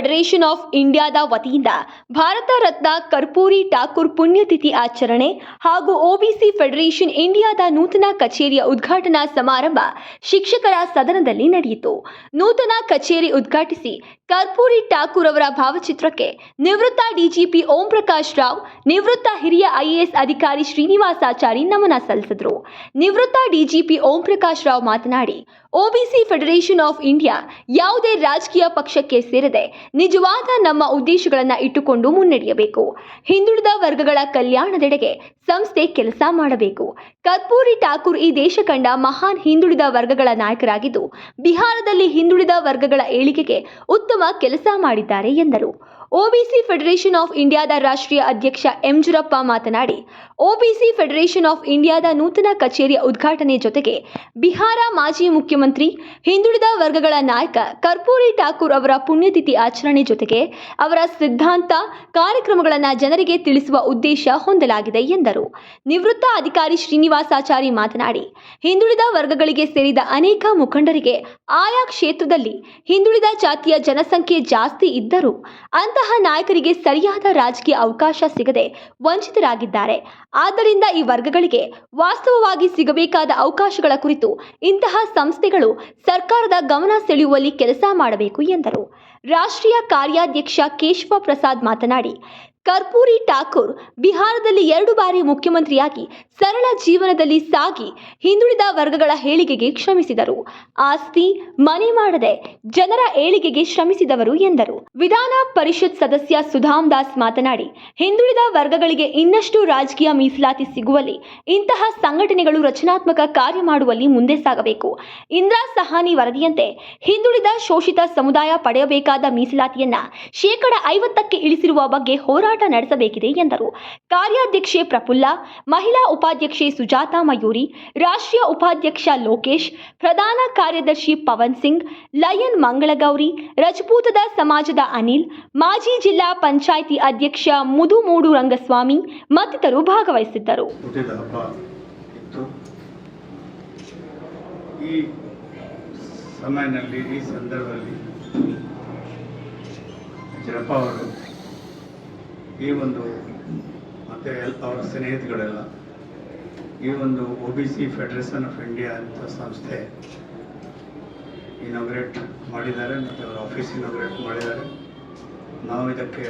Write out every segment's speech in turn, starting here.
Federation of ಇಂಡಿಯಾದ ವತಿಯಿಂದ ಭಾರತ ರತ್ನ ಕರ್ಪೂರಿ ಠಾಕೂರ್ ಪುಣ್ಯತಿಥಿ ಆಚರಣೆ ಹಾಗೂ ಒಬಿಸಿ ಫೆಡರೇಷನ್ ಇಂಡಿಯಾದ ನೂತನ ಕಚೇರಿಯ ಉದ್ಘಾಟನಾ ಸಮಾರಂಭ ಶಿಕ್ಷಕರ ಸದನದಲ್ಲಿ ನಡೆಯಿತು. ನೂತನ ಕಚೇರಿ ಉದ್ಘಾಟಿಸಿ ಕರ್ಪೂರಿ ಠಾಕೂರ್ ಅವರ ಭಾವಚಿತ್ರಕ್ಕೆ ನಿವೃತ್ತ ಡಿಜಿಪಿ ಓಂ ಪ್ರಕಾಶ್ ರಾವ್, ನಿವೃತ್ತ ಹಿರಿಯ ಐಎಎಸ್ ಅಧಿಕಾರಿ ಶ್ರೀನಿವಾಸಾಚಾರಿ ನಮನ ಸಲ್ಲಿಸಿದರು. ನಿವೃತ್ತ ಡಿಜಿಪಿ ಓಂ ಪ್ರಕಾಶ್ ರಾವ್ ಮಾತನಾಡಿ ಒಬಿಸಿ ಫೆಡರೇಷನ್ ಆಫ್ ಇಂಡಿಯಾ ಯಾವುದೇ ರಾಜಕೀಯ ಪಕ್ಷಕ್ಕೆ ಸೇರದೆ ನಿಜವಾದ ನಮ್ಮ ಉದ್ದೇಶಗಳನ್ನು ಇಟ್ಟುಕೊಂಡು ಮುನ್ನಡೆಯಬೇಕು. ಹಿಂದುಳಿದ ವರ್ಗಗಳ ಕಲ್ಯಾಣದೆಡೆಗೆ ಸಂಸ್ಥೆ ಕೆಲಸ ಮಾಡಬೇಕು. ಕರ್ಪೂರಿ ಠಾಕೂರ್ ಈ ದೇಶ ಕಂಡ ಮಹಾನ್ ಹಿಂದುಳಿದ ವರ್ಗಗಳ ನಾಯಕರಾಗಿದ್ದು, ಬಿಹಾರದಲ್ಲಿ ಹಿಂದುಳಿದ ವರ್ಗಗಳ ಏಳಿಗೆಗೆ ಉತ್ತಮ ಕೆಲಸ ಮಾಡಿದ್ದಾರೆ ಎಂದರು. ಒಬಿಸಿ ಫೆಡರೇಷನ್ ಆಫ್ ಇಂಡಿಯಾದ ರಾಷ್ಟ್ರೀಯ ಅಧ್ಯಕ್ಷ ಎಂಜುರಪ್ಪ ಮಾತನಾಡಿ ಒಬಿಸಿ ಫೆಡರೇಷನ್ ಆಫ್ ಇಂಡಿಯಾದ ನೂತನ ಕಚೇರಿಯ ಉದ್ಘಾಟನೆ ಜೊತೆಗೆ ಬಿಹಾರ ಮಾಜಿ ಮುಖ್ಯಮಂತ್ರಿ, ಹಿಂದುಳಿದ ವರ್ಗಗಳ ನಾಯಕ ಕರ್ಪೂರಿ ಠಾಕೂರ್ ಅವರ ಪುಣ್ಯತಿಥಿ ಆಚರಣೆ ಜೊತೆಗೆ ಅವರ ಸಿದ್ಧಾಂತ ಕಾರ್ಯಕ್ರಮಗಳನ್ನು ಜನರಿಗೆ ತಿಳಿಸುವ ಉದ್ದೇಶ ಹೊಂದಲಾಗಿದೆ ಎಂದರು. ನಿವೃತ್ತ ಅಧಿಕಾರಿ ಶ್ರೀನಿವಾಸಾಚಾರಿ ಮಾತನಾಡಿ, ಹಿಂದುಳಿದ ವರ್ಗಗಳಿಗೆ ಸೇರಿದ ಅನೇಕ ಮುಖಂಡರಿಗೆ ಆಯಾ ಕ್ಷೇತ್ರದಲ್ಲಿ ಹಿಂದುಳಿದ ಜಾತಿಯ ಜನಸಂಖ್ಯೆ ಜಾಸ್ತಿ ಇದ್ದರೂ ಅಂತಹ ನಾಯಕರಿಗೆ ಸರಿಯಾದ ರಾಜಕೀಯ ಅವಕಾಶ ಸಿಗದೆ ವಂಚಿತರಾಗಿದ್ದಾರೆ. ಆದ್ದರಿಂದ ಈ ವರ್ಗಗಳಿಗೆ ವಾಸ್ತವವಾಗಿ ಸಿಗಬೇಕಾದ ಅವಕಾಶಗಳ ಕುರಿತು ಇಂತಹ ಸಂಸ್ಥೆಗಳು ಸರ್ಕಾರದ ಗಮನ ಸೆಳೆಯುವಲ್ಲಿ ಕೆಲಸ ಮಾಡಬೇಕು ಎಂದರು. ರಾಷ್ಟ್ರೀಯ ಕಾರ್ಯಾಧ್ಯಕ್ಷ ಕೇಶವ ಪ್ರಸಾದ್ ಮಾತನಾಡಿ ಕರ್ಪೂರಿ ಠಾಕೂರ್ ಬಿಹಾರದಲ್ಲಿ ಎರಡು ಬಾರಿ ಮುಖ್ಯಮಂತ್ರಿಯಾಗಿ ಸರಳ ಜೀವನದಲ್ಲಿ ಸಾಗಿ ಹಿಂದುಳಿದ ವರ್ಗಗಳ ಏಳಿಗೆಗೆ ಶ್ರಮಿಸಿದರು. ಆಸ್ತಿ, ಮನೆ ಮಾಡದೆ ಜನರ ಏಳಿಗೆಗೆ ಶ್ರಮಿಸಿದವರು ಎಂದರು. ವಿಧಾನ ಪರಿಷತ್ ಸದಸ್ಯ ಸುಧಾಮ್ ದಾಸ್ ಮಾತನಾಡಿ, ಹಿಂದುಳಿದ ವರ್ಗಗಳಿಗೆ ಇನ್ನಷ್ಟು ರಾಜಕೀಯ ಮೀಸಲಾತಿ ಸಿಗುವಲ್ಲಿ ಇಂತಹ ಸಂಘಟನೆಗಳು ರಚನಾತ್ಮಕ ಕಾರ್ಯ ಮಾಡುವಲ್ಲಿ ಮುಂದೆ ಸಾಗಬೇಕು. ಇಂದಿರಾ ಸಹಾನಿ ವರದಿಯಂತೆ ಹಿಂದುಳಿದ ಶೋಷಿತ ಸಮುದಾಯ ಪಡೆಯಬೇಕಾದ ಮೀಸಲಾತಿಯನ್ನ ಶೇಕಡ ಐವತ್ತಕ್ಕೆ ಇಳಿಸಿರುವ ಬಗ್ಗೆ ಹೋರಾಟ ನಡೆಸಬೇಕಿದೆ ಎಂದರು. ಕಾರ್ಯಾಧ್ಯಕ್ಷೆ ಪ್ರಫುಲ್ಲ, ಮಹಿಳಾ ಉಪಾಧ್ಯಕ್ಷೆ ಸುಜಾತಾ ಮಯೂರಿ, ರಾಷ್ಟ್ರೀಯ ಉಪಾಧ್ಯಕ್ಷ ಲೋಕೇಶ್, ಪ್ರಧಾನ ಕಾರ್ಯದರ್ಶಿ ಪವನ್ ಸಿಂಗ್, ಲಯನ್ ಮಂಗಳಗೌರಿ, ರಜಪೂತದ ಸಮಾಜದ ಅನಿಲ್, ಮಾಜಿ ಜಿಲ್ಲಾ ಪಂಚಾಯಿತಿ ಅಧ್ಯಕ್ಷ ಮುದುಮೂಡು ರಂಗಸ್ವಾಮಿ ಮತ್ತಿತರರು ಭಾಗವಹಿಸಿದ್ದರು. ಸಮಯದಲ್ಲಿ, ಈ ಸಂದರ್ಭದಲ್ಲಿ ಜರಪ್ಪ ಅವರು ಈ ಒಂದು ಮತ್ತು ಅವರ ಸ್ನೇಹಿತಗಳೆಲ್ಲ ಈ ಒಂದು O B C federation of India ಅಂತ ಸಂಸ್ಥೆ ಇನಾಗ್ರೇಟ್ ಮಾಡಿದ್ದಾರೆ ಮತ್ತು ಅವರ ಆಫೀಸ್ ಇನಾಗ್ರೇಟ್ ಮಾಡಿದ್ದಾರೆ. ನಾವು ಇದಕ್ಕೆ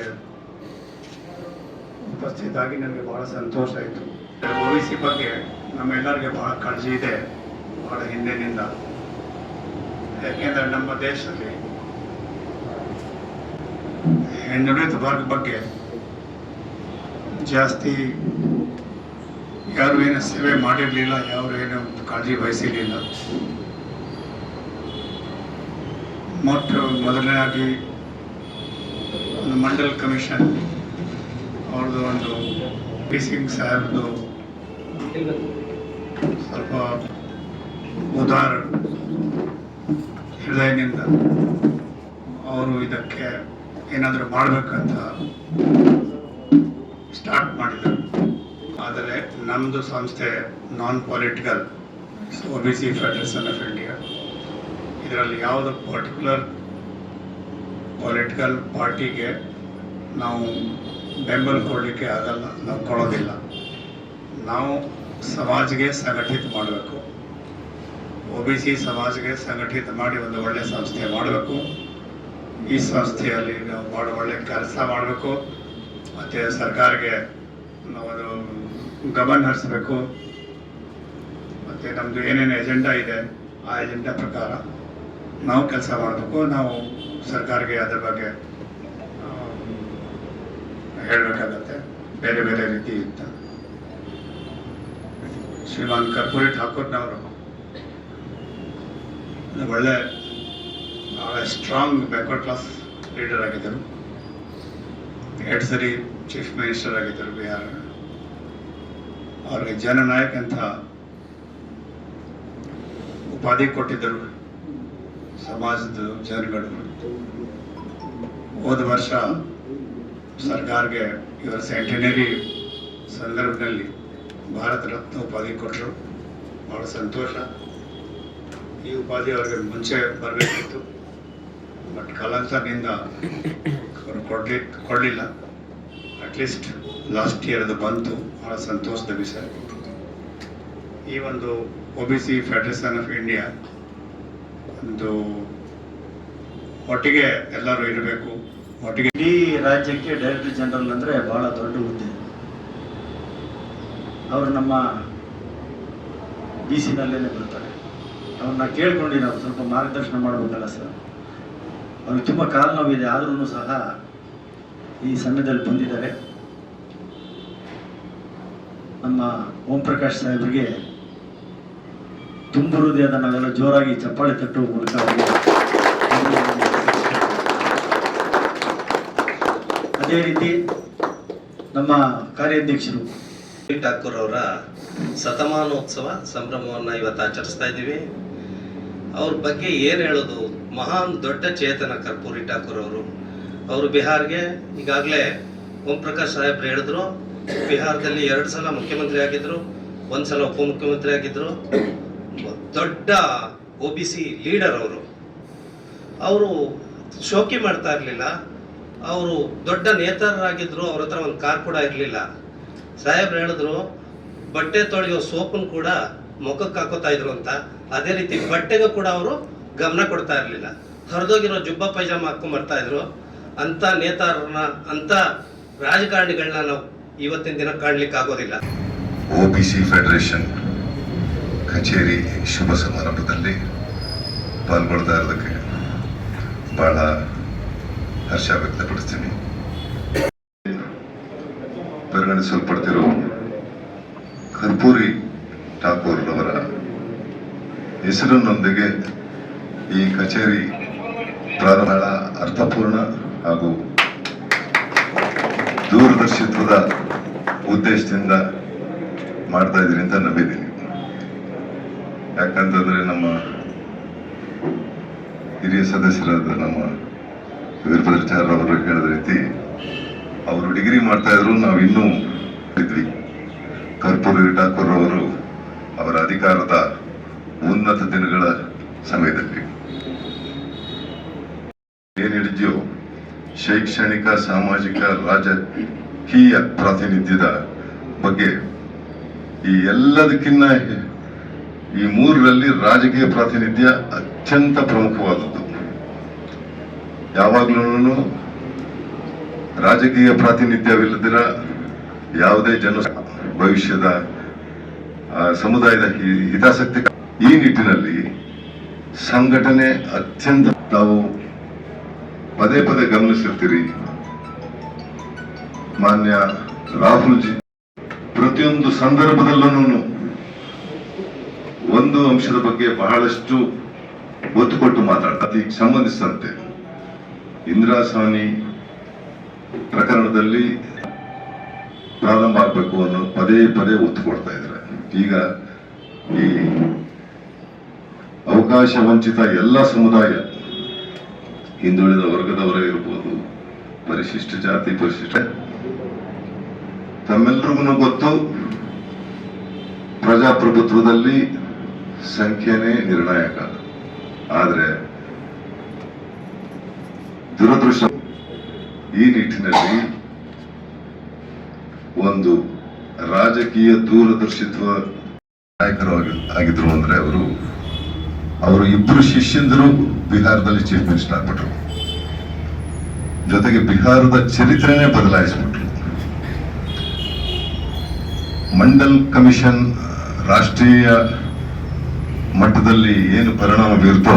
ಉಪಸ್ಥಿತಾಗಿ ನನಗೆ ಬಹಳ ಸಂತೋಷ ಆಯಿತು. ಒ ಬಿ ಸಿ ಬಗ್ಗೆ ನಮ್ಮೆಲ್ಲರಿಗೆ ಬಹಳ ಕಾಳಜಿ ಇದೆ ಭಾಳ ಹಿಂದಿನಿಂದ. ಯಾಕೆಂದರೆ ನಮ್ಮ ದೇಶದಲ್ಲಿ ಹಿಂದುಳಿದ ವರ್ಗ ಬಗ್ಗೆ ಜಾಸ್ತಿ ಯಾರು ಏನು ಸೇವೆ ಮಾಡಿರಲಿಲ್ಲ, ಯಾರು ಏನು ಕಾಳಜಿ ವಹಿಸಿರಲಿಲ್ಲ. ಮೊಟ್ಟ ಮೊದಲನೇದಾಗಿ ಒಂದು ಮಂಡಲ್ ಕಮಿಷನ್ ಅವ್ರದ್ದು ಒಂದು ಪಿ ಸಿಂಗ್ ಸಾಹೇಬ್ದು ಸ್ವಲ್ಪ ಉದಾರ ಹೃದಯದಿಂದ ಅವರು ಇದಕ್ಕೆ ಏನಾದರೂ ಮಾಡಬೇಕಂತ ಸ್ಟಾರ್ಟ್ ಮಾಡಿದರು. ಆದರೆ ನಮ್ಮದು ಸಂಸ್ಥೆ non political O B C federation of India ಇದರಲ್ಲಿ ಯಾವುದೋ ಪರ್ಟಿಕ್ಯುಲರ್ ಪೊಲಿಟಿಕಲ್ ಪಾರ್ಟಿಗೆ ನಾವು ಬೆಂಬಲ ಕೊಡಲಿಕ್ಕೆ ಆಗಲ್ಲ, ನಾವು ಕೊಡೋದಿಲ್ಲ. ನಾವು ಸಮಾಜಕ್ಕೆ ಸಂಘಟಿತ ಮಾಡಬೇಕು. ಒ ಬಿ ಸಿ ಸಮಾಜಕ್ಕೆ ಸಂಘಟಿತ ಮಾಡಿ ಒಂದು ಒಳ್ಳೆಯ ಸಂಸ್ಥೆ ಮಾಡಬೇಕು. ಈ ಸಂಸ್ಥೆಯಲ್ಲಿ ನಾವು ಭಾಳ ಒಳ್ಳೆಯ ಕೆಲಸ ಮಾಡಬೇಕು. ಮತ್ತು ಸರ್ಕಾರಕ್ಕೆ ನಾವು ಗಮನ ಹರಿಸಬೇಕು. ಮತ್ತು ನಮ್ಮದು ಏನೇನು ಎಜೆಂಡಾ ಇದೆ, ಆ ಎಜೆಂಡಾ ಪ್ರಕಾರ ನಾವು ಕೆಲಸ ಮಾಡಬೇಕು. ನಾವು ಸರ್ಕಾರಕ್ಕೆ ಅದರ ಬಗ್ಗೆ ಹೇಳಬೇಕಾಗತ್ತೆ. ಬೇರೆ ಬೇರೆ ರೀತಿ ಇತ್ತ. ಶ್ರೀಮಾನ್ ಕರ್ಪೂರಿ ಠಾಕೂರ್ನವರು ಒಳ್ಳೆ ಭಾಳ ಸ್ಟ್ರಾಂಗ್ ಬ್ಯಾಕ್ವರ್ಡ್ ಕ್ಲಾಸ್ ಲೀಡರ್ ಆಗಿದ್ದರು. ಎರಡು ಸರಿ ಚೀಫ್ ಮಿನಿಸ್ಟರ್ ಆಗಿದ್ದರು ಬಿಹಾರ. ಅವ್ರಿಗೆ ಜನನಾಯಕ್ ಅಂತ ಉಪಾಧಿ ಕೊಟ್ಟಿದ್ದರು ಸಮಾಜದ ಜನಗಳು. ಹೋದ ವರ್ಷ ಸರ್ಕಾರಕ್ಕೆ ಇವರ ಸೆಂಟಿನರಿ ಸಂದರ್ಭದಲ್ಲಿ ಭಾರತ ರತ್ನ ಉಪಾಧಿ ಕೊಟ್ಟರು ಭಾಳ ಸಂತೋಷ. ಈ ಉಪಾಧಿ ಅವರಿಗೆ ಮುಂಚೆ ಬರಬೇಕಿತ್ತು. ಬಟ್ ಕಾಲಾಂತರದಿಂದ ಅವರು ಕೊಡ್ಲಿ, ಕೊಡಲಿಲ್ಲ. ಅಟ್ಲೀಸ್ಟ್ ಲಾಸ್ಟ್ ಇಯರ್ ಅದು ಬಂತು ಭಾಳ ಸಂತೋಷದ ವಿಷಯ. ಈ ಒಂದು O B C federation of India ಒಂದು ಒಟ್ಟಿಗೆ ಎಲ್ಲರೂ ಇರಬೇಕು. ಒಟ್ಟಿಗೆ ಇಡೀ ರಾಜ್ಯಕ್ಕೆ ಡೈರೆಕ್ಟರ್ ಜನರಲ್ ಅಂದರೆ ಭಾಳ ದೊಡ್ಡ ಹುದ್ದೆ. ಅವರು ನಮ್ಮ ಬಿ ಸಿನಲ್ಲೇ ಬರ್ತಾರೆ. ಅವ್ರನ್ನ ಕೇಳ್ಕೊಂಡು ನಾವು ಸ್ವಲ್ಪ ಮಾರ್ಗದರ್ಶನ ಮಾಡಬೇಕಲ್ಲ ಸರ್? ಅವ್ರಿಗೆ ತುಂಬ ಕಾಲು ನೋವಿದೆ ಆದ್ರೂ ಸಹ ಈ ಸಮಯದಲ್ಲಿ ಬಂದಿದ್ದಾರೆ. ನಮ್ಮ ಓಂ ಪ್ರಕಾಶ್ ಸಾಹೇಬ್ರಿಗೆ ತುಂಬ ಹೃದಯದ ನಾವೆಲ್ಲ ಜೋರಾಗಿ ಚಪ್ಪಾಳೆ ತಟ್ಟುವ ಮೂಲಕ ಅದೇ ರೀತಿ ನಮ್ಮ ಕಾರ್ಯಾಧ್ಯಕ್ಷರು ಠಾಕೂರ್ ಅವರ ಶತಮಾನೋತ್ಸವ ಸಂಭ್ರಮವನ್ನು ಇವತ್ತು ಆಚರಿಸ್ತಾ ಇದ್ದೀವಿ. ಅವ್ರ ಬಗ್ಗೆ ಏನು ಹೇಳೋದು? ಮಹಾನ್ ದೊಡ್ಡ ಚೇತನ ಕರ್ಪೂರಿ ಠಾಕೂರ್ ಅವರು. ಅವರು ಬಿಹಾರ್ಗೆ ಈಗಾಗಲೇ ಓಂ ಪ್ರಕಾಶ್ ಸಾಹೇಬ್ರು ಹೇಳಿದ್ರು, ಬಿಹಾರದಲ್ಲಿ ಎರಡು ಸಲ ಮುಖ್ಯಮಂತ್ರಿ ಆಗಿದ್ರು, ಒಂದು ಸಲ ಉಪಮುಖ್ಯಮಂತ್ರಿ ಆಗಿದ್ರು. ದೊಡ್ಡ ಒ ಬಿ ಸಿ ಲೀಡರ್ ಅವರು. ಅವರು ಶೋಕಿ ಮಾಡ್ತಾ ಇರಲಿಲ್ಲ. ಅವರು ದೊಡ್ಡ ನೇತಾರರಾಗಿದ್ದರು ಅವ್ರ ಹತ್ರ ಒಂದು ಕಾರ್ ಕೂಡ ಇರಲಿಲ್ಲ. ಸಾಹೇಬ್ರು ಹೇಳಿದ್ರು, ಬಟ್ಟೆ ತೊಳೆಯೋ ಸೋಪನ್ನು ಕೂಡ ಮುಖಕ್ಕೆ ಹಾಕೋತಾ ಇದ್ರು ಅಂತ. ಅದೇ ರೀತಿ ಬಟ್ಟೆಗೂ ಕೂಡ ಅವರು ಗಮನ ಕೊಡ್ತಾ ಇರಲಿಲ್ಲ. ಹರಿದೋಗಿರೋ ಜುಬ್ಬ ಪೈಜಾಮ ಹಾಕೊಂಡು ಬರ್ತಾ ಇದ್ರು. ಅಂತ ನೇತಾರರನ್ನ ಅಂತ ರಾಜಕಾರಣಿಗಳನ್ನ ನಾವು ಇವತ್ತಿನ ದಿನ ಕಾಣ್ಲಿಕ್ಕೆ ಆಗೋದಿಲ್ಲ. ಸಿ ಫೆಡರೇಷನ್ ಕಚೇರಿ ಶುಭ ಸಮಾರಂಭದಲ್ಲಿ ಪಾಲ್ಗೊಳ್ತಾ ಇರೋದಕ್ಕೆ ಬಹಳ ಹರ್ಷ ವ್ಯಕ್ತಪಡಿಸ್ತೀನಿ. ಪರಿಗಣಿಸಲ್ಪಡ್ತಿರೋ ಕರ್ಪೂರಿ ಠಾಕೂರ್ ಅವರ ಹೆಸರಿನೊಂದಿಗೆ ಈ ಕಚೇರಿ ಪ್ರಾರಂಭ ಅರ್ಥಪೂರ್ಣ ಹಾಗೂ ದೂರದರ್ಶಿತ್ವದ ಉದ್ದೇಶದಿಂದ ಮಾಡ್ತಾ ಇದ್ರಿ ಅಂತ ನಂಬಿದ್ದೀನಿ. ಯಾಕಂತಂದ್ರೆ ನಮ್ಮ ಹಿರಿಯ ಸದಸ್ಯರಾದ ನಮ್ಮ ವೀರಭದ್ರಾಚಾರ್ಯ ಅವರು ಹೇಳಿದ ರೀತಿ, ಅವರು ಡಿಗ್ರಿ ಮಾಡ್ತಾ ಇದ್ರು, ನಾವು ಇನ್ನೂ ಇದ್ವಿ ಕರ್ಪೂರಿ ಠಾಕೂರ್ ಅವರು ಅವರ ಅಧಿಕಾರದ ಉನ್ನತ ದಿನಗಳ ಸಮಯದಲ್ಲಿ. ಏನ್ ಹಿಡಿದ್ಯೋ ಶೈಕ್ಷಣಿಕ, ಸಾಮಾಜಿಕ, ರಾಜಕೀಯ ಪ್ರಾತಿನಿಧ್ಯದ ಬಗ್ಗೆ ಈ ಎಲ್ಲದಕ್ಕಿನ್ನ ಈ ಮೂರರಲ್ಲಿ ರಾಜಕೀಯ ಪ್ರಾತಿನಿಧ್ಯ ಅತ್ಯಂತ ಪ್ರಮುಖವಾದದ್ದು. ಯಾವಾಗ್ಲೂ ರಾಜಕೀಯ ಪ್ರಾತಿನಿಧ್ಯವಿಲ್ಲದಿರ ಯಾವುದೇ ಜನ ಭವಿಷ್ಯದ ಸಮುದಾಯದ ಹಿತಾಸಕ್ತಿ ಈ ನಿಟ್ಟಿನಲ್ಲಿ ಸಂಘಟನೆ ಅತ್ಯಂತ ತಾವು ಪದೇ ಪದೇ ಗಮನಿಸಿರ್ತೀರಿ. ಮಾನ್ಯ ರಾಹುಲ್ಜಿ, ಪ್ರತಿಯೊಂದು ಸಂದರ್ಭದಲ್ಲೂ ಒಂದು ಅಂಶದ ಬಗ್ಗೆ ಬಹಳಷ್ಟು ಒತ್ತು ಕೊಟ್ಟು ಮಾತಾಡ್ತಾರೆ. ಅದಕ್ಕೆ ಸಂಬಂಧಿಸಿದಂತೆ ಇಂದಿರಾ ಸ್ವಾಮಿ ಪ್ರಕರಣದಲ್ಲಿ ಪ್ರಾರಂಭ ಆಗಬೇಕು ಅನ್ನೋ ಪದೇ ಪದೇ ಒತ್ತು ಕೊಡ್ತಾ ಇದ್ದಾರೆ. ಈಗ ಈ ಅವಕಾಶ ವಂಚಿತ ಎಲ್ಲ ಸಮುದಾಯ ಹಿಂದುಳಿದ ವರ್ಗದವರೇ ಇರ್ಬೋದು ಪರಿಶಿಷ್ಟ ಜಾತಿ ಪರಿಶಿಷ್ಟ. ತಮ್ಮೆಲ್ರಿಗೂ ಗೊತ್ತು, ಪ್ರಜಾಪ್ರಭುತ್ವದಲ್ಲಿ ಸಂಖ್ಯೆನೇ ನಿರ್ಣಾಯಕ. ಆದರೆ, ದುರದೃಷ್ಟ ಈ ನಿಟ್ಟಿನಲ್ಲಿ ಒಂದು ರಾಜಕೀಯ ದೂರದರ್ಶಿತ್ವ ನಾಯಕರು ಆಗಿದ್ರು ಅಂದ್ರೆ ಅವರು ಅವರು ಇಬ್ಬರು ಶಿಷ್ಯಂದರು ಬಿಹಾರದಲ್ಲಿ ಚೀಫ್ ಮಿನಿಸ್ಟರ್ ಆಗ್ಬಿಟ್ರು. ಜೊತೆಗೆ ಬಿಹಾರದ ಚರಿತ್ರೆನೇ ಬದಲಾಯಿಸ್ಬಿಟ್ರು. ಮಂಡಲ್ ಕಮಿಷನ್ ರಾಷ್ಟ್ರೀಯ ಮಟ್ಟದಲ್ಲಿ ಏನು ಪರಿಣಾಮ ಬೀರ್ತೋ,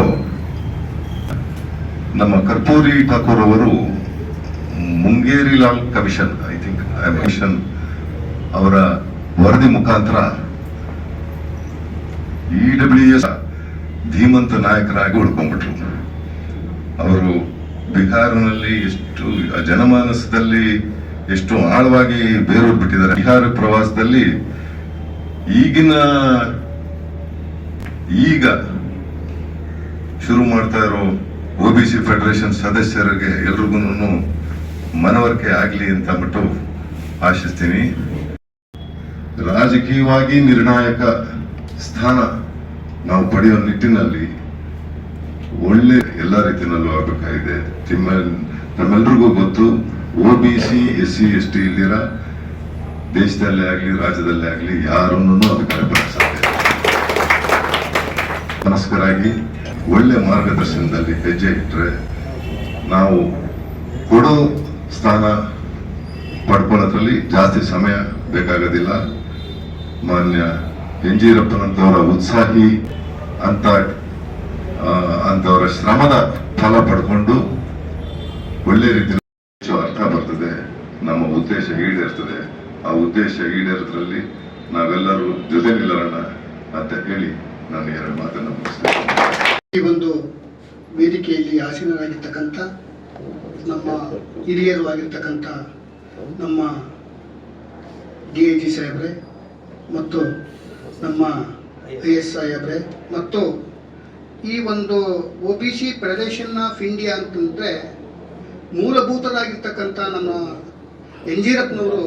ನಮ್ಮ ಕರ್ಪೂರಿ ಠಾಕೂರ್ ಅವರು Mungeri Lal commission, I think commission ಅವರ ವರದಿ ಮುಖಾಂತರ ಇ ಡಬ್ಲ್ಯೂ ಎಸ್ ಧೀಮಂತ ನಾಯಕರಾಗಿ ಉಳ್ಕೊಂಡ್ಬಿಟ್ರು. ಅವರು ಬಿಹಾರನಲ್ಲಿ ಎಷ್ಟು ಜನಮಾನಸದಲ್ಲಿ ಎಷ್ಟು ಆಳವಾಗಿ ಬೇರೂರ್ ಬಿಟ್ಟಿದ್ದಾರೆ ಬಿಹಾರ ಪ್ರವಾಸದಲ್ಲಿ ಈಗಿನ ಈಗ ಶುರು ಮಾಡ್ತಾ ಇರೋ ಒಬಿಸಿ ಫೆಡರೇಷನ್ ಸದಸ್ಯರಿಗೆ ಎಲ್ರಿಗೂ ಮನವರಿಕೆ ಆಗಲಿ ಅಂತ ಅಂದ್ಬಿಟ್ಟು ಆಶಿಸ್ತೀನಿ. ರಾಜಕೀಯವಾಗಿ ನಿರ್ಣಾಯಕ ಸ್ಥಾನ ನಾವು ಪಡೆಯುವ ನಿಟ್ಟಿನಲ್ಲಿ ಒಳ್ಳೆ ಎಲ್ಲ ರೀತಿಯಲ್ಲೂ ಆಗಬೇಕಾಗಿದೆ ನಿಮ್ಮ ನಮ್ಮೆಲ್ರಿಗೂ ಗೊತ್ತು O B C S C S T ಇಲ್ಲಿರ ದೇಶದಲ್ಲೇ ಆಗಲಿ, ರಾಜ್ಯದಲ್ಲೇ ಆಗಲಿ ಯಾರನ್ನೂ ಅದಕ್ಕೆ ಇಲ್ಲ. ಮನಸ್ಕರಾಗಿ ಒಳ್ಳೆ ಮಾರ್ಗದರ್ಶನದಲ್ಲಿ ಹೆಜ್ಜೆ ಇಟ್ಟರೆ ನಾವು ಕೊಡೋ ಸ್ಥಾನ ಪಡ್ಕೊಳ್ಳೋದ್ರಲ್ಲಿ ಜಾಸ್ತಿ ಸಮಯ ಬೇಕಾಗೋದಿಲ್ಲ ಮಾನ್ಯ ಎನ್ ಜಿ ಉತ್ಸಾಹಿ ಅಂತ ಅಂತವರ ಶ್ರಮದ ಫಲ ಪಡ್ಕೊಂಡು ಒಳ್ಳೆ ರೀತಿಯಲ್ಲಿ ಹೆಚ್ಚು ಅರ್ಥ ಬರ್ತದೆ. ನಮ್ಮ ಉದ್ದೇಶ ಈಡೇರ್ತದೆ. ಆ ಉದ್ದೇಶ ಈಡೇರೋದ್ರಲ್ಲಿ ನಾವೆಲ್ಲರೂ ಜೊತೆ ನಿಲ್ಲೋಣ ಅಂತ ಹೇಳಿ ನಾನು ಎರಡು ಮಾತನ್ನು ಮುಗಿಸ್ತೇನೆ. ಈ ಒಂದು ವೇದಿಕೆಯಲ್ಲಿ ಆಸೀನರಾಗಿರ್ತಕ್ಕಂಥ, ನಮ್ಮ ಹಿರಿಯರು ಆಗಿರ್ತಕ್ಕಂಥ ನಮ್ಮ ಡಿ ಐ ಜಿ ಸಾಹೇಬ್ರೆ ಮತ್ತು ನಮ್ಮ ಐ ಎಸ್ ಸಾಹೇಬ್ರೆ ಮತ್ತು ಈ ಒಂದು O B C federation of India ಅಂತಂದರೆ ಮೂಲಭೂತರಾಗಿರ್ತಕ್ಕಂಥ ನಮ್ಮ ಎಂಜಿರಪ್ಪನವರು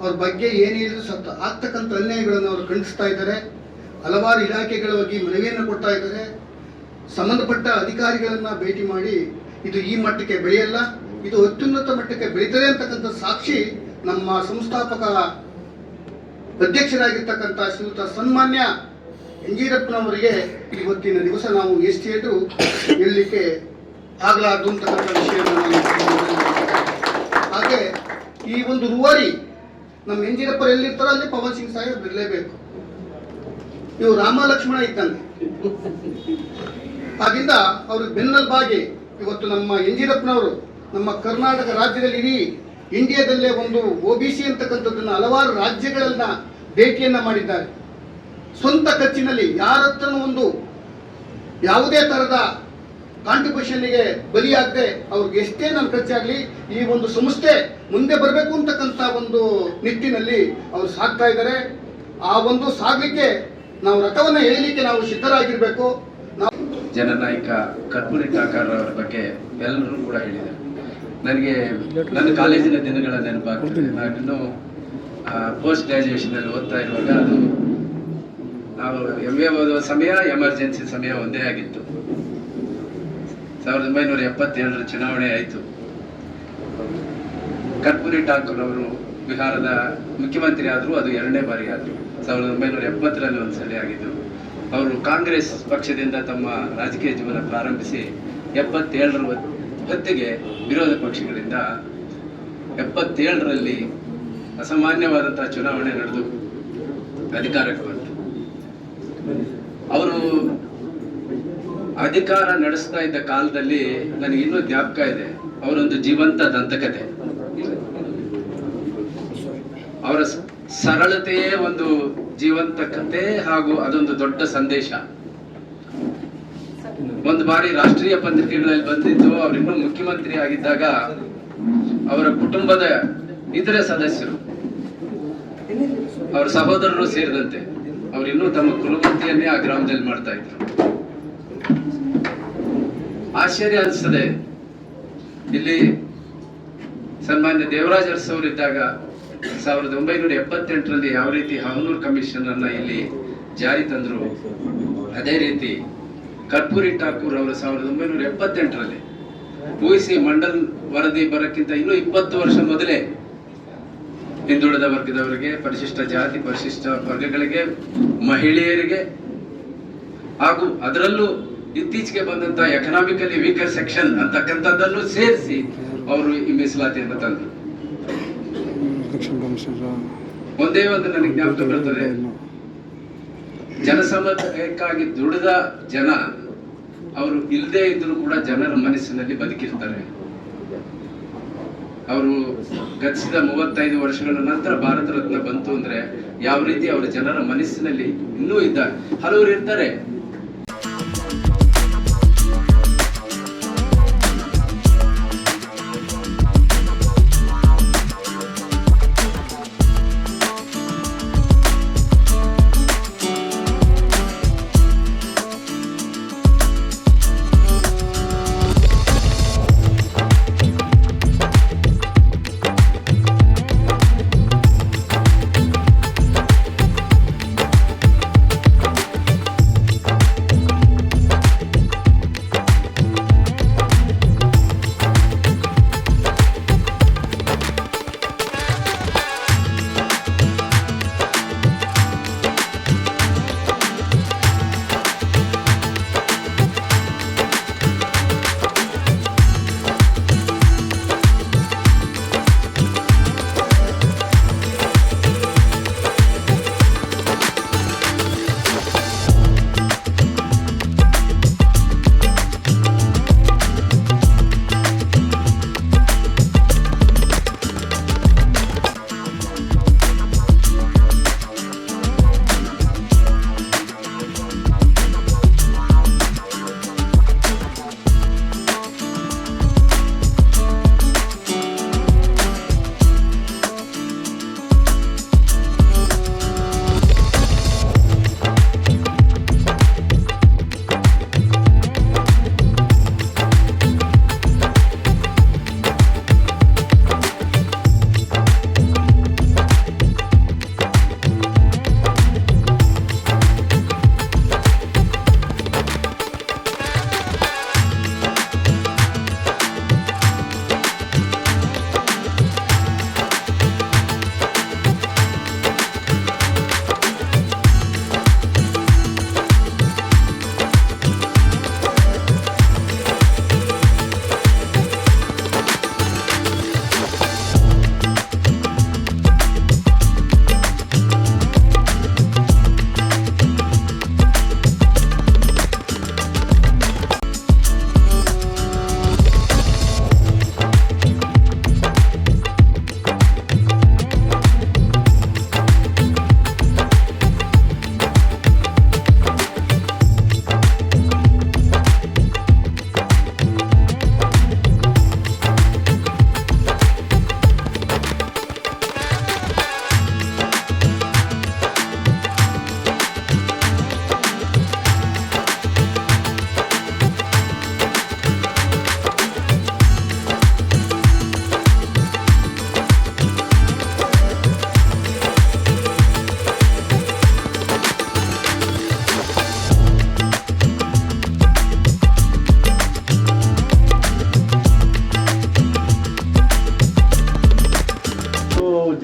ಅವ್ರ ಬಗ್ಗೆ ಏನೇನು ಸತ್ತ ಆಗ್ತಕ್ಕಂಥ ಅನ್ಯಾಯಗಳನ್ನು ಅವರು ಖಂಡಿಸ್ತಾ ಇದ್ದಾರೆ. ಹಲವಾರು ಇಲಾಖೆಗಳ ಬಗ್ಗೆ ಮನವಿಯನ್ನು ಕೊಡ್ತಾ ಇದ್ದಾರೆ. ಸಂಬಂಧಪಟ್ಟ ಅಧಿಕಾರಿಗಳನ್ನು ಭೇಟಿ ಮಾಡಿ ಇದು ಈ ಮಟ್ಟಕ್ಕೆ ಬೆಳೆಯಲ್ಲ, ಇದು ಅತ್ಯುನ್ನತ ಮಟ್ಟಕ್ಕೆ ಬೆಳೀತದೆ ಅಂತಕ್ಕಂಥ ಸಾಕ್ಷಿ ನಮ್ಮ ಸಂಸ್ಥಾಪಕ ಅಧ್ಯಕ್ಷರಾಗಿರ್ತಕ್ಕಂಥ ಶ್ರೀಯುತ ಸನ್ಮಾನ್ಯ ಎಂಜೀರಪ್ಪನವರಿಗೆ ಇವತ್ತಿನ ದಿವಸ ನಾವು ಎಸ್ಟೇಟು ಹೇಳಲಿಕ್ಕೆ ಆಗಲಾರದು ಅಂತಕ್ಕಂಥ ವಿಷಯವನ್ನು ನಾನು ಹಾಗೆ ಈ ಒಂದು ರೂವಾರಿ ನಮ್ಮ ಎಂಜಿರಪ್ಪರು ಎಲ್ಲಿರ್ತಾರೋ ಅಲ್ಲಿ ಪವನ್ ಸಿಂಗ್ ಸಾಹೇಬ್ ಇರಲೇಬೇಕು. ಇವು ರಾಮ ಲಕ್ಷ್ಮಣ ಇದ್ದಂಗೆ. ಹಾಗಿಂದ ಅವ್ರಿಗೆ ಬೆನ್ನಲ್ಬಾಗಿ ಇವತ್ತು ನಮ್ಮ ಯಂಜೀರಪ್ಪನವರು ನಮ್ಮ ಕರ್ನಾಟಕ ರಾಜ್ಯದಲ್ಲಿ ಇಡೀ ಇಂಡಿಯಾದಲ್ಲೇ ಒಂದು ಒ ಬಿ ಸಿ ಅಂತಕ್ಕಂಥದ್ದನ್ನು ಹಲವಾರು ರಾಜ್ಯಗಳನ್ನ ಭೇಟಿಯನ್ನ ಮಾಡಿದ್ದಾರೆ. ಸ್ವಂತ ಖರ್ಚಿನಲ್ಲಿ ಯಾರತ್ರನೂ ಒಂದು ಯಾವುದೇ ತರಹದ ಕಾಂಟ್ರಿಬ್ಯೂಷನ್ಗೆ ಬಲಿಯಾಗದೆ ಅವ್ರಿಗೆ ಎಷ್ಟೇ ನನ್ನ ಖರ್ಚಾಗಲಿ ಈ ಒಂದು ಸಂಸ್ಥೆ ಮುಂದೆ ಬರಬೇಕು ಅಂತಕ್ಕಂಥ ಒಂದು ನಿಟ್ಟಿನಲ್ಲಿ ಅವರು ಸಾಗ್ತಾ ಇದ್ದಾರೆ. ಆ ಒಂದು ಸಾಗಲಿಕ್ಕೆ ನಾವು ರಥವನ್ನು ಎಳಿಲಿಕ್ಕೆ ನಾವು ಸಿದ್ಧರಾಗಿರ್ಬೇಕು. ಜನನಾಯಕ ಅವರ ಬಗ್ಗೆ ಎಲ್ಲರೂ ಕೂಡ ಹೇಳಿದ್ದಾರೆ. ನನಗೆ ನನ್ನ ಕಾಲೇಜಿನ ದಿನಗಳ ನೆನಪಾಗ್ತದೆ. ನಾನು ಪೋಸ್ಟ್ ಗ್ರ್ಯಾಜುಯೇಷನಲ್ಲಿ ಓದ್ತಾ ಇರುವಾಗ ಅದು ನಾವು ಎಂ ಎ ಓದುವ ಸಮಯ ಎಮರ್ಜೆನ್ಸಿ ಸಮಯ ಒಂದೇ ಆಗಿತ್ತು. ಸಾವಿರದ ಒಂಬೈನೂರ ಎಪ್ಪತ್ತೇಳರ ಚುನಾವಣೆ ಆಯಿತು. ಕರ್ಪೂರಿ ಠಾಕೂರ್ ಅವರು ಬಿಹಾರದ ಮುಖ್ಯಮಂತ್ರಿ ಆದರೂ ಅದು ಎರಡನೇ ಬಾರಿ ಆದರು. ಸಾವಿರದ ಒಂಬೈನೂರ ಎಪ್ಪತ್ತರಲ್ಲಿ ಒಂದ್ಸಲ ಆಗಿದ್ದು. ಅವರು ಕಾಂಗ್ರೆಸ್ ಪಕ್ಷದಿಂದ ತಮ್ಮ ರಾಜಕೀಯ ಜೀವನ ಪ್ರಾರಂಭಿಸಿ ಎಪ್ಪತ್ತೇಳರ ಹೊತ್ತಿಗೆ ವಿರೋಧ ಪಕ್ಷಗಳಿಂದ ಎಪ್ಪತ್ತೇಳರಲ್ಲಿ ಅಸಾಮಾನ್ಯವಾದಂತಹ ಚುನಾವಣೆ ನಡೆದು ಅಧಿಕಾರಕ್ಕೆ ಬಂತು. ಅವರು ಅಧಿಕಾರ ನಡೆಸ್ತಾ ಇದ್ದ ಕಾಲದಲ್ಲಿ ನನಗೆ ಇನ್ನೂ ಜ್ಞಾಪಕ ಇದೆ, ಅವರೊಂದು ಜೀವಂತ ದಂತಕತೆ. ಅವರ ಸರಳತೆಯೇ ಒಂದು ಜೀವಂತ ಕತೆ ಹಾಗೂ ಅದೊಂದು ದೊಡ್ಡ ಸಂದೇಶ. ಒಂದು ಬಾರಿ ರಾಷ್ಟ್ರೀಯ ಪತ್ರಿಕೆಗಳಲ್ಲಿ ಬಂದಿದ್ದು ಅವರಿನ್ನೂ ಮುಖ್ಯಮಂತ್ರಿ ಆಗಿದ್ದಾಗ ಅವರ ಕುಟುಂಬದ ಇತರೆ ಸದಸ್ಯರು, ಅವರ ಸಹೋದರರು ಸೇರಿದಂತೆ ಅವರಿನ್ನೂ ತಮ್ಮ ಕುಲವೃತ್ತಿಯನ್ನೇ ಆ ಗ್ರಾಮದಲ್ಲಿ ಮಾಡ್ತಾ ಇದ್ರು. ಆಶ್ಚರ್ಯ ಅನಿಸ್ತದೆ ಇಲ್ಲಿ ಸನ್ಮಾನ್ಯ ದೇವರಾಜ್ ಅವರು ಇದ್ದಾಗ ಸಾವಿರದ ಒಂಬೈನೂರ ಎಪ್ಪತ್ತೆಂಟರಲ್ಲಿ ಯಾವ ರೀತಿ ಹವನೂರ್ ಕಮಿಷನ್ ಅನ್ನ ಇಲ್ಲಿ ಜಾರಿ ತಂದ್ರು, ಅದೇ ರೀತಿ ಕರ್ಪೂರಿ ಠಾಕೂರ್ ಅವರು ಸಾವಿರದ ಒಂಬೈನೂರ ಎಪ್ಪತ್ತೆಂಟರಲ್ಲಿ ಓಸಿ ಮಂಡಲ್ ವರದಿ ಬರಕ್ಕಿಂತ ಇನ್ನೂ ಇಪ್ಪತ್ತು ವರ್ಷ ಮೊದಲೇ ಹಿಂದುಳಿದ ವರ್ಗದವರಿಗೆ ಪರಿಶಿಷ್ಟ ಜಾತಿ ಪರಿಶಿಷ್ಟ ವರ್ಗಗಳಿಗೆ ಮಹಿಳೆಯರಿಗೆ ಹಾಗೂ ಅದರಲ್ಲೂ ಇತ್ತೀಚೆಗೆ ಬಂದಂತ ಎಕನಾಮಿಕಲಿ ವೀಕರ್ ಸೆಕ್ಷನ್ ಅಂತಕ್ಕಂಥದ್ದನ್ನು ಸೇರಿಸಿ ಅವರು ಈ ಮೀಸಲಾತಿಯನ್ನು ತಂದರು. ಒಂದೇ ಒಂದು ನನಗೆ ಜ್ಞಾಪಕ ಬರ್ತದೆ. ಜನಸಮುದಾಯಕ್ಕಾಗಿ ದುಡಿದ ಜನ, ಅವರು ಇಲ್ಲದೆ ಇದ್ರೂ ಕೂಡ ಜನರ ಮನಸ್ಸಿನಲ್ಲಿ ಬದುಕಿರ್ತಾರೆ. ಅವರು ಗತಿಸಿದ ಮೂವತ್ತೈದು ವರ್ಷಗಳ ನಂತರ ಭಾರತ ರತ್ನ ಬಂತು ಅಂದ್ರೆ ಯಾವ ರೀತಿ ಅವರ ಜನರ ಮನಸ್ಸಿನಲ್ಲಿ ಇನ್ನೂ ಇದ್ದಾರೆ. ಹಲವರು ಇರ್ತಾರೆ.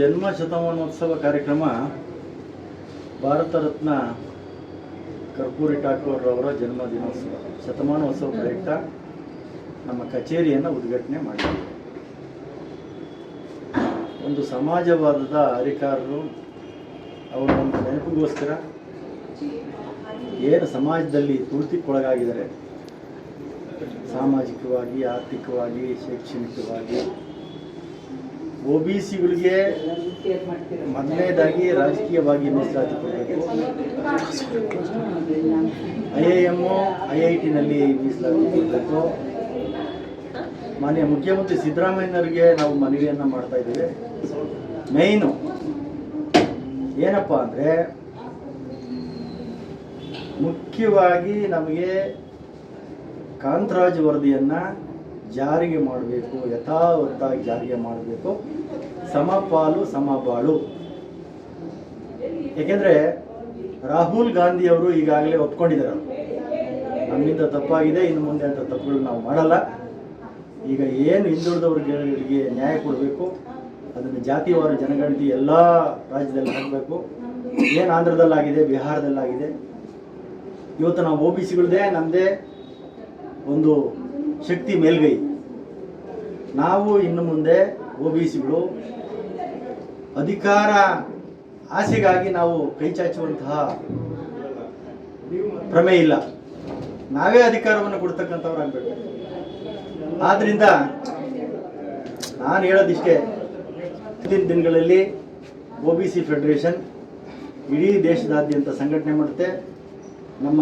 ಜನ್ಮ ಶತಮಾನೋತ್ಸವ ಕಾರ್ಯಕ್ರಮ ಭಾರತ ರತ್ನ ಕರ್ಪೂರಿ ಠಾಕೂರ್ ಅವರ ಜನ್ಮ ದಿನೋತ್ಸವ ಶತಮಾನೋತ್ಸವ ಪ್ರಯುಕ್ತ ನಮ್ಮ ಕಚೇರಿಯನ್ನು ಉದ್ಘಾಟನೆ ಮಾಡಿದರು. ಒಂದು ಸಮಾಜವಾದದ ಅಧಿಕಾರರು ಅವರ ಒಂದು ನೆನಪಿಗೋಸ್ಕರ ಏನು ಸಮಾಜದಲ್ಲಿ ತುಳಿತಕ್ಕೊಳಗಾಗಿದ್ದಾರೆ ಸಾಮಾಜಿಕವಾಗಿ, ಆರ್ಥಿಕವಾಗಿ, ಶೈಕ್ಷಣಿಕವಾಗಿ. ಒ ಬಿ ಸಿಗಳಿಗೆ ಮೊದಲನೇದಾಗಿ ರಾಜಕೀಯವಾಗಿ ಮೀಸಲಾತಿ ಕೊಡಬೇಕು. I I M I I ಟಿನಲ್ಲಿ ಮೀಸಲಾತಿ ಕೊಡಬೇಕು. ಮಾನ್ಯ ಮುಖ್ಯಮಂತ್ರಿ ಸಿದ್ದರಾಮಯ್ಯನವರಿಗೆ ನಾವು ಮನವಿಯನ್ನು ಮಾಡ್ತಾ ಇದ್ದೇವೆ. ಮೇಯ್ನು. ಏನಪ್ಪ ಅಂದರೆ, ಮುಖ್ಯವಾಗಿ ನಮಗೆ ಕಾಂತರಾಜ್ ವರದಿಯನ್ನು ಜಾರಿಗೆ ಮಾಡಬೇಕು, ಯಥಾವತ್ತಾಗಿ ಜಾರಿಗೆ ಮಾಡಬೇಕು. ಸಮಪಾಲು ಸಮಬಾಳು ಏಕೆಂದರೆ ರಾಹುಲ್ ಗಾಂಧಿಯವರು ಈಗಾಗಲೇ ಒಪ್ಕೊಂಡಿದ್ದಾರೆ. ನಮ್ಮಿಂದ ತಪ್ಪಾಗಿದೆ, ಇನ್ನು ಮುಂದೆ ಅಂತ ತಪ್ಪುಗಳು ನಾವು ಮಾಡಲ್ಲ. ಈಗ ಏನು ಹಿಂದುಳಿದವ್ರಿಗೆ ನ್ಯಾಯ ಕೊಡಬೇಕು, ಅದನ್ನು ಜಾತಿವಾರು ಜನಗಣತಿ ಎಲ್ಲ ರಾಜ್ಯದಲ್ಲಿ ಹಾಕಬೇಕು. ಏನು ಆಂಧ್ರದಲ್ಲಾಗಿದೆ, ಬಿಹಾರದಲ್ಲಾಗಿದೆ. ಇವತ್ತು ನಾವು ಒ ಬಿ ಸಿಗಳದೇ ನಮ್ಮದೇ ಒಂದು ಶಕ್ತಿ ಮೇಲ್ಗೈ. ನಾವು ಇನ್ನು ಮುಂದೆ ಒ ಬಿ ಸಿಗಳು ಅಧಿಕಾರ ಆಸೆಗಾಗಿ ನಾವು ಕೈ ಚಾಚುವಂತಹ ಇಲ್ಲ. ನಾವೇ ಅಧಿಕಾರವನ್ನು ಕೊಡ್ತಕ್ಕಂಥವ್ರಾಗಬೇಕು. ಆದ್ದರಿಂದ ನಾನು ಹೇಳೋದಿಷ್ಟೇ ಮುಂದಿನ ದಿನಗಳಲ್ಲಿ ಒ ಬಿ ಸಿ ಫೆಡರೇಷನ್ ಇಡೀ ದೇಶದಾದ್ಯಂತ ಸಂಘಟನೆ ಮಾಡುತ್ತೆ. ನಮ್ಮ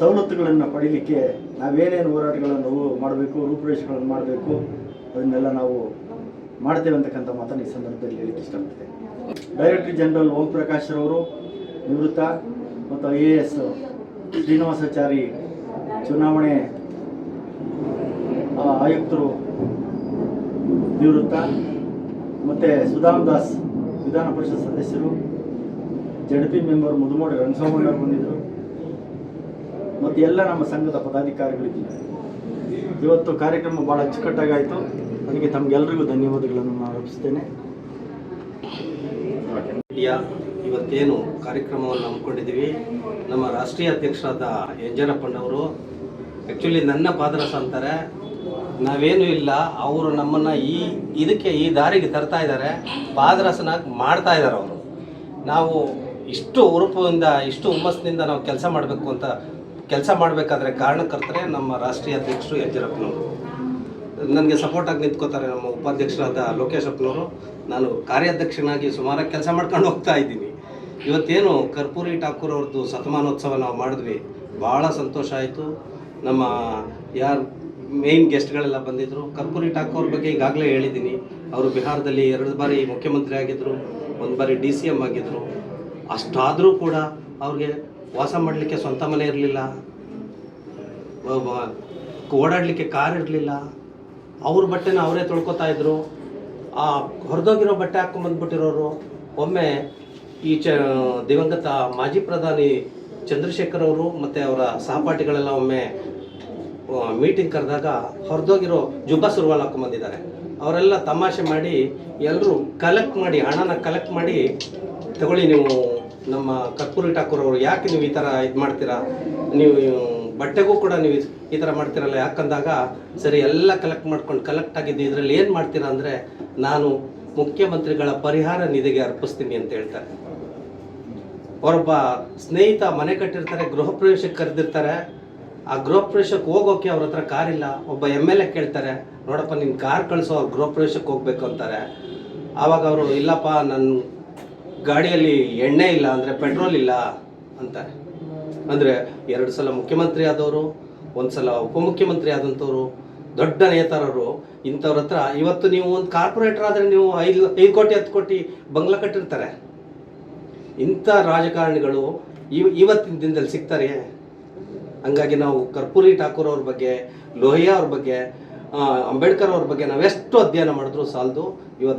ಸವಲತ್ತುಗಳನ್ನು ಪಡೀಲಿಕ್ಕೆ ನಾವೇನೇನು ಹೋರಾಟಗಳನ್ನು ಮಾಡಬೇಕು, ರೂಪುರೇಷೆಗಳನ್ನು ಮಾಡಬೇಕು, ಅದನ್ನೆಲ್ಲ ನಾವು ಮಾಡ್ತೇವೆ ಅಂತಕ್ಕಂಥ ಮಾತನ್ನು ಈ ಸಂದರ್ಭದಲ್ಲಿ ಹೇಳಿಕ್ಕೆ ಇಷ್ಟಪಡ್ತೇನೆ. ಡೈರೆಕ್ಟರ್ ಜನರಲ್ ಓಂ ಪ್ರಕಾಶ್ ರವರು, ನಿವೃತ್ತ ಮತ್ತು ಐ ಎ ಎಸ್ ಶ್ರೀನಿವಾಸಾಚಾರಿ ಚುನಾವಣೆ ಆಯುಕ್ತರು ನಿವೃತ್ತ ಮತ್ತು ಸುಧಾಮ್ ದಾಸ್ ವಿಧಾನ ಪರಿಷತ್ ಸದಸ್ಯರು ಜಡ್ ಪಿ ಮೆಂಬರ್ ಮುದುಮೋಡಿ ರಂಗಸ್ವಾಮಣ್ಣವರು ಬಂದಿದ್ದರು. ಮತ್ತು ಎಲ್ಲ ನಮ್ಮ ಸಂಘದ ಪದಾಧಿಕಾರಿಗಳಿದ್ದಾರೆ ಇವತ್ತು ಕಾರ್ಯಕ್ರಮ ಭಾಳ ಅಚ್ಚುಕಟ್ಟಾಗಾಯಿತು. ಅದಕ್ಕೆ ತಮಗೆಲ್ಲರಿಗೂ ಧನ್ಯವಾದಗಳನ್ನು ನಾನು ಅರ್ಪಿಸ್ತೇನೆ ಇವತ್ತೇನು ಕಾರ್ಯಕ್ರಮವನ್ನು ಹಮ್ಮಿಕೊಂಡಿದ್ದೀವಿ. ನಮ್ಮ ರಾಷ್ಟ್ರೀಯ ಅಧ್ಯಕ್ಷರಾದ ಯಂಜನಪ್ಪಣ್ಣವರು ಆ್ಯಕ್ಚುಲಿ ನನ್ನ ಪಾದರಸ ಅಂತಾರೆ, ನಾವೇನು ಇಲ್ಲ, ಅವರು ನಮ್ಮನ್ನು ಈ ಇದಕ್ಕೆ ಈ ದಾರಿಗೆ ತರ್ತಾ ಇದ್ದಾರೆ, ಪಾದರಸನ ಮಾಡ್ತಾ ಇದ್ದಾರೆ ಅವರು. ನಾವು ಇಷ್ಟು ಉರುಪಿಂದ ಇಷ್ಟು ಹುಮ್ಮಸ್ಸಿನಿಂದ ನಾವು ಕೆಲಸ ಮಾಡಬೇಕು ಅಂತ ಕೆಲಸ ಮಾಡಬೇಕಾದ್ರೆ ಕಾರಣಕರ್ತರೆ ನಮ್ಮ ರಾಷ್ಟ್ರೀಯ ಅಧ್ಯಕ್ಷರು ಯಡಿಯೂರಪ್ಪನವರು. ನನಗೆ ಸಪೋರ್ಟಾಗಿ ನಿಂತ್ಕೋತಾರೆ ನಮ್ಮ ಉಪಾಧ್ಯಕ್ಷರಾದ ಲೋಕೇಶಪ್ಪನವರು ನಾನು ಕಾರ್ಯಾಧ್ಯಕ್ಷನಾಗಿ ಸುಮಾರು ಕೆಲಸ ಮಾಡ್ಕೊಂಡು ಹೋಗ್ತಾ ಇದ್ದೀನಿ. ಇವತ್ತೇನು ಕರ್ಪೂರಿ ಠಾಕೂರ್ ಅವ್ರದ್ದು ಶತಮಾನೋತ್ಸವ ನಾವು ಮಾಡಿದ್ವಿ ಭಾಳ ಸಂತೋಷ ಆಯಿತು. ನಮ್ಮ ಯಾರು ಮೇಯ್ನ್ ಗೆಸ್ಟ್ಗಳೆಲ್ಲ ಬಂದಿದ್ದರು ಕರ್ಪೂರಿ ಠಾಕೂರ್ ಬಗ್ಗೆ ಈಗಾಗಲೇ ಹೇಳಿದ್ದೀನಿ. ಅವರು ಬಿಹಾರದಲ್ಲಿ ಎರಡು ಬಾರಿ ಮುಖ್ಯಮಂತ್ರಿ ಆಗಿದ್ದರು ಒಂದು ಬಾರಿ ಡಿ ಸಿ ಎಂ ಆಗಿದ್ದರು ಅಷ್ಟಾದರೂ ಕೂಡ ಅವ್ರಿಗೆ ವಾಸ ಮಾಡಲಿಕ್ಕೆ ಸ್ವಂತ ಮನೆ ಇರಲಿಲ್ಲ. ಓಡಾಡಲಿಕ್ಕೆ ಕಾರ್ ಇರಲಿಲ್ಲ. ಅವ್ರ ಬಟ್ಟೆನ ಅವರೇ ತೊಳ್ಕೊತಾ ಇದ್ರು. ಆ ಹೊರದೋಗಿರೋ ಬಟ್ಟೆ ಹಾಕೊಂಬಂದ್ಬಿಟ್ಟಿರೋರು ಒಮ್ಮೆ ಈ ಚ ದಿವಂಗತ ಮಾಜಿ ಪ್ರಧಾನಿ ಚಂದ್ರಶೇಖರ್ ಅವರು ಮತ್ತು ಅವರ ಸಹಪಾಠಿಗಳೆಲ್ಲ ಒಮ್ಮೆ ಮೀಟಿಂಗ್ ಕರೆದಾಗ ಹೊರದೋಗಿರೋ ಜುಬ್ಬ ಸುರ್ವಾಲ್ ಹಾಕೊಂಬಂದಿದ್ದಾರೆ ಅವರೆಲ್ಲ ತಮಾಷೆ ಮಾಡಿ ಎಲ್ಲರೂ ಕಲೆಕ್ಟ್ ಮಾಡಿ, ಹಣನ ಕಲೆಕ್ಟ್ ಮಾಡಿ ತಗೊಳ್ಳಿ ನೀವು ನಮ್ಮ ಕರ್ಪೂರಿ ಠಾಕೂರ್ ಅವರು ಯಾಕೆ ನೀವು ಈ ಥರ ಇದು ಮಾಡ್ತೀರಾ? ನೀವು ಬಟ್ಟೆಗೂ ಕೂಡ ನೀವು ಈ ಥರ ಮಾಡ್ತೀರಲ್ಲ, ಯಾಕಂದಾಗ ಸರಿ ಎಲ್ಲ ಕಲೆಕ್ಟ್ ಮಾಡ್ಕೊಂಡು ಕಲೆಕ್ಟ್ ಆಗಿದ್ದು ಇದರಲ್ಲಿ ಏನು ಮಾಡ್ತೀರಾ ಅಂದರೆ ನಾನು ಮುಖ್ಯಮಂತ್ರಿಗಳ ಪರಿಹಾರ ನಿಧಿಗೆ ಅರ್ಪಿಸ್ತೀನಿ ಅಂತ ಹೇಳ್ತಾರೆ. ಅವರೊಬ್ಬ ಸ್ನೇಹಿತ ಮನೆ ಕಟ್ಟಿರ್ತಾರೆ ಗೃಹ ಪ್ರವೇಶಕ್ಕೆ ಕರೆದಿರ್ತಾರೆ. ಆ ಗೃಹ ಪ್ರವೇಶಕ್ಕೆ ಹೋಗೋಕೆ ಅವ್ರ ಹತ್ರ ಕಾರ್ ಇಲ್ಲ. ಒಬ್ಬ ಎಂ ಎಲ್ ಎ ಕೇಳ್ತಾರೆ, ನೋಡಪ್ಪ ನಿನ್ನ ಕಾರ್ ಕಳಿಸೋ ಗೃಹ ಪ್ರವೇಶಕ್ಕೆ ಹೋಗ್ಬೇಕು ಅಂತಾರೆ. ಆವಾಗ ಅವರು, ಇಲ್ಲಪ್ಪ ನನ್ನ ಗಾಡಿಯಲ್ಲಿ ಎಣ್ಣೆ ಇಲ್ಲ ಅಂದರೆ ಪೆಟ್ರೋಲ್ ಇಲ್ಲ ಅಂತಾರೆ. ಅಂದರೆ ಎರಡು ಸಲ ಮುಖ್ಯಮಂತ್ರಿ ಆದವರು, ಒಂದು ಸಲ ಉಪಮುಖ್ಯಮಂತ್ರಿ ಆದಂಥವ್ರು ದೊಡ್ಡ ನೇತಾರರು, ಇಂಥವ್ರ ಹತ್ರ ಇವತ್ತು ನೀವು ಒಂದು ಕಾರ್ಪೊರೇಟರ್ ಆದರೆ ನೀವು ಐದು ಐದು ಕೋಟಿ, ಹತ್ತು ಕೋಟಿ ಬಂಗ್ಲಾ ಕಟ್ಟಿರ್ತಾರೆ. ಇಂಥ ರಾಜಕಾರಣಿಗಳು ಇವ್, ಇವತ್ತಿನ ದಿನದಲ್ಲಿ ಸಿಗ್ತಾರೆ. ಹಂಗಾಗಿ ನಾವು ಕರ್ಪೂರಿ ಠಾಕೂರ್ ಅವ್ರ ಬಗ್ಗೆ, ಲೋಹಿಯಾ ಅವ್ರ ಬಗ್ಗೆ ಅಂಬೇಡ್ಕರ್ ಅವ್ರ ಬಗ್ಗೆ ನಾವೆಷ್ಟು ಅಧ್ಯಯನ ಮಾಡಿದ್ರು ಸಾಲದು. ಇವತ್ತು